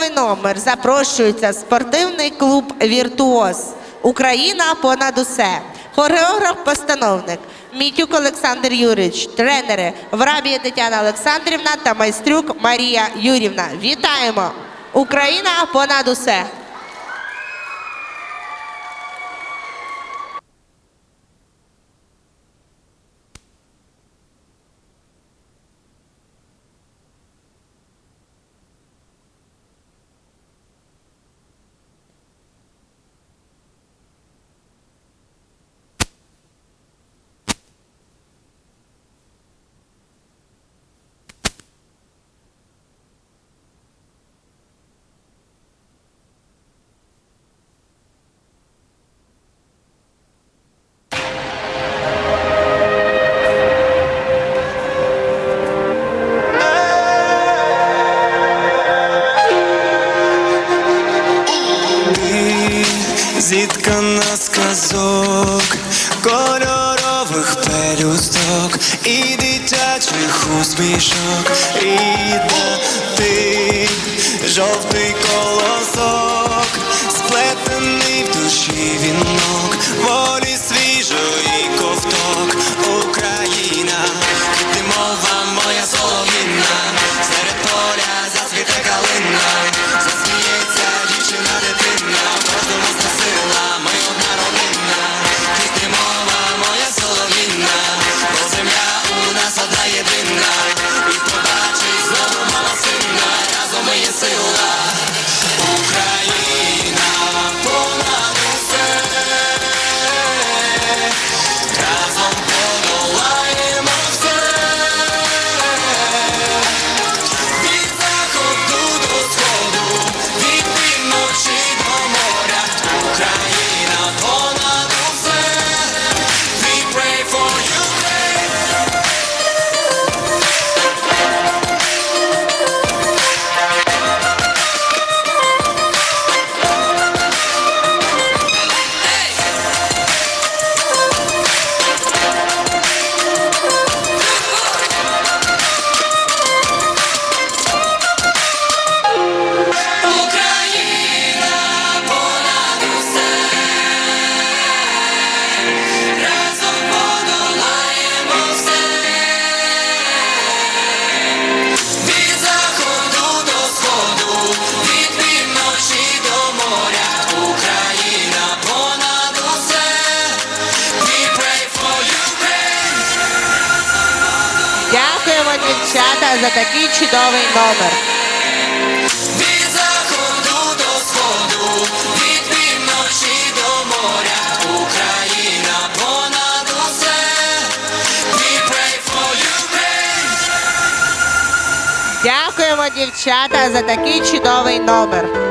базовий номер запрошується спортивний клуб Віртуоз. Україна понад усе. Хореограф-постановник Мітюк Олександр Юрійович, тренери Врабія Тетяна Олександрівна та майстрюк Марія Юрівна. Вітаємо! Україна понад усе! Зіткана з казок, кольорових пелюсток і дитячих усмішок, рідна ти, жовтий колосок, за такий чудовий номер. Від заходу до сходу, від півночі до моря, Україна понад усе. We pray for Ukraine. Дякуємо, дівчата, за такий чудовий номер.